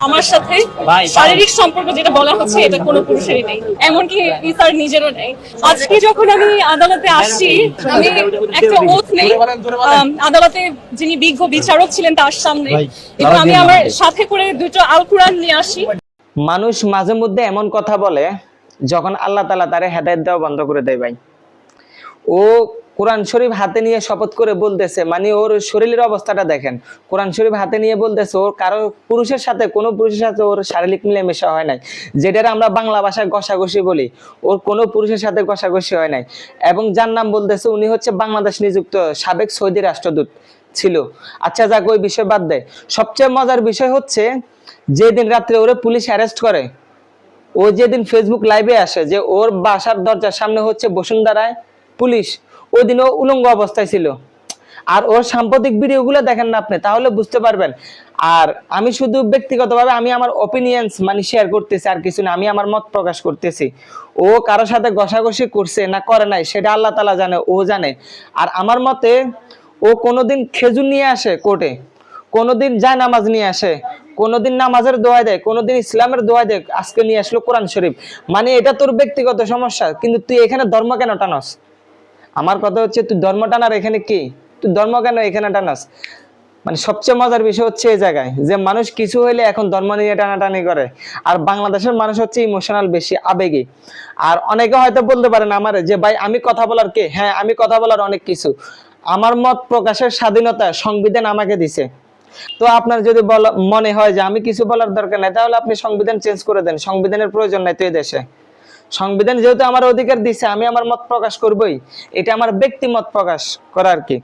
আমার সাথে শারীরিক সম্পর্ক যেটা বলা হচ্ছে এটা কোনো পুরুষেরই নেই। এমনকি ইসার নিজেরও নেই। আজকে যখন আমি আদালতে আসছি আমি একটা ওথ নেই। আদালতে যিনি বিজ্ঞ বিচারক ছিলেন তার সামনে। এবং আমি আমার সাথে করে দুটো আল কোরআন নিয়ে আসি। মানুষ মাঝে মধ্যে এমন কথা বলে যখন আল্লাহ তালা তারে হেদায়ত দেওয়া বন্ধ করে দেয় ভাই। ও কোরআন শরীফ হাতে নিয়ে শপথ করে বলতেছে মানে ওর শরীরের অবস্থাটা দেখেন। কোরআন শরীফ হাতে নিয়ে বলতেছে, ওর কারও পুরুষের সাথে, কোনো পুরুষের সাথে ওর শারীরিক মিলেমিশা হয় নাই। যেটার আমরা বাংলা ভাষায় ঘষাঘষি বলি, ওর কোনো পুরুষের সাথে ঘষাঘষি হয় নাই। এবং যার নাম বলতেছে, উনি হচ্ছে বাংলাদেশ নিযুক্ত সাবেক সৌদি রাষ্ট্রদূত ছিল। আচ্ছা যাক, ওই বিষয় বাদ দেয় সবচেয়ে মজার বিষয় হচ্ছে, যেদিন রাত্রে ওরে পুলিশ অ্যারেস্ট করে, ও যেদিন ফেসবুক লাইভে আসে, যে ওর বাসার দরজার সামনে হচ্ছে বসুন্ধরায় পুলিশ ওই ও উলঙ্গ অবস্থায় ছিল। আর ওর সাম্প্রতিক ভিডিওগুলো দেখেন না আপনি, তাহলে বুঝতে পারবেন। আর আমি শুধু ব্যক্তিগতভাবে আমি আমার ওপিনিয়ন্স মানে শেয়ার করতেছি, আর কিছু না, আমি আমার মত প্রকাশ করতেছি। ও কারোর সাথে ঘষাঘষি করছে না করে নাই, সেটা আল্লাহ তালা জানে, ও জানে। আর আমার মতে ও কোনোদিন খেজুর নিয়ে আসে কোর্টে, কোনোদিন যায় নামাজ নিয়ে আসে, কোনোদিন নামাজের দোয়া দেয়, কোনোদিন ইসলামের দোয়া দেয়, আজকে নিয়ে আসলো কোরআন শরীফ। মানে এটা তোর ব্যক্তিগত সমস্যা, কিন্তু তুই এখানে ধর্ম কেন টানস? আমার কথা হচ্ছে, তুই ধর্ম টানার এখানে কি? তুই ধর্ম কেন এখানে টানাস? মানে সবচেয়ে মজার বিষয় হচ্ছে এই জায়গায়, যে মানুষ কিছু হইলে এখন ধর্ম নিয়ে টানাটানি করে। আর বাংলাদেশের মানুষ হচ্ছে ইমোশনাল বেশি আবেগী। আর অনেকে হয়তো বলতে পারেন আমার যে, ভাই, আমি কথা বলার কে? হ্যাঁ আমি কথা বলার অনেক কিছু। আমার মত প্রকাশের স্বাধীনতা সংবিধান আমাকে দিছে। তো আপনার যদি মনে হয় যে, আমি কিছু বলার দরকার নাই, তাহলে আপনি সংবিধান চেঞ্জ করে দেন। সংবিধানের প্রয়োজন নাই তো এই দেশে। সংবিধান যেহেতু আমার অধিকার দিছে, আমি আমার মত প্রকাশ করবই। এটা আমার ব্যক্তিমত প্রকাশ করা আর কি।